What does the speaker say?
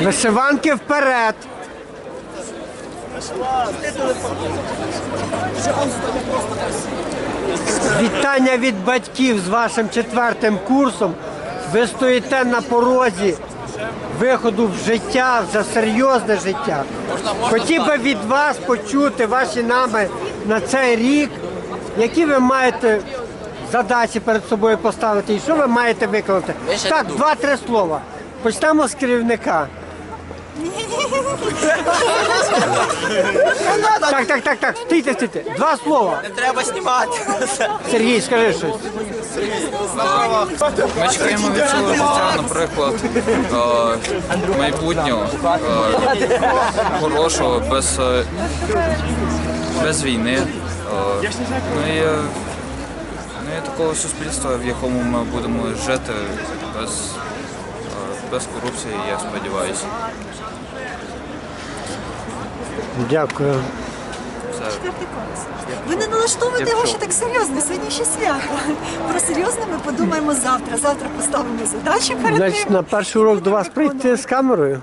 Вишиванки вперед. Вітання від батьків з вашим четвертим курсом. Ви стоїте на порозі виходу в життя, вже серйозне життя. Хотів би від вас почути ваші нами на цей рік, які ви маєте задачі перед собою поставити і що ви маєте виконати. Так, два-три слова. Почнемо з керівника. Так, так, так, так, стійте, стійте. Два слова. Не треба знімати. Сергій, скажи щось. Ми чекаємо від цього життя, наприклад, е, майбутнього е, хорошого, без, е, без війни. е, Ну і, е, ну і такого суспільства, в якому ми будемо жити без, е, без корупції, я сподіваюся. Дякую. Четвертий клас. Ви не налаштовуєте його ще так серйозно. Сьогодні ще свято. Про серйозне ми подумаємо завтра. Завтра поставимо задачі перед Значить, на перший урок до вас прийти з камерою.